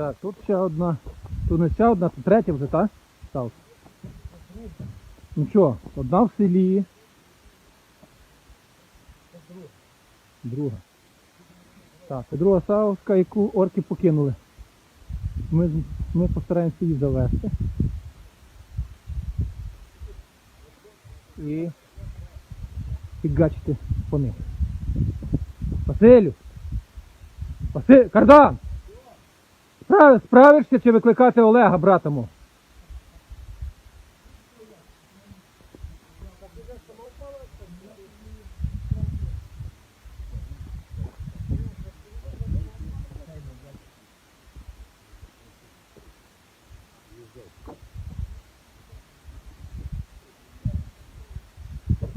Так, тут ще одна. Тут не ще одна, тут третя вже, так? Став. Ну що, одна в селі. Друга. Так, друга савка, яку орки покинули. Ми, ми постараємося її завести. І фігачити по них. Василю! Василь, кардан! Справ- Справишся чи викликати Олега, брата мого?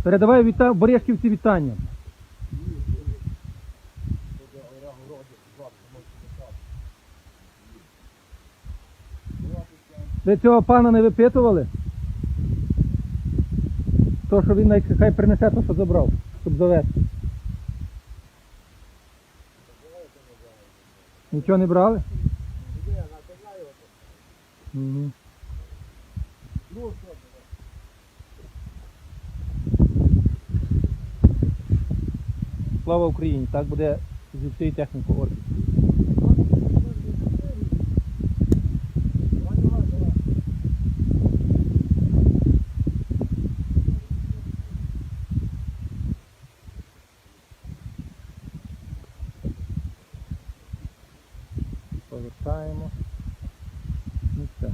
Передавай віта... Борешківці вітання. Ви цього пана не випитували? То, що він хай принесе то, що забрав, щоб завести. Нічого не брали? Угу. Слава Україні! Так буде зі всією технікою. повертаємо. Ну все.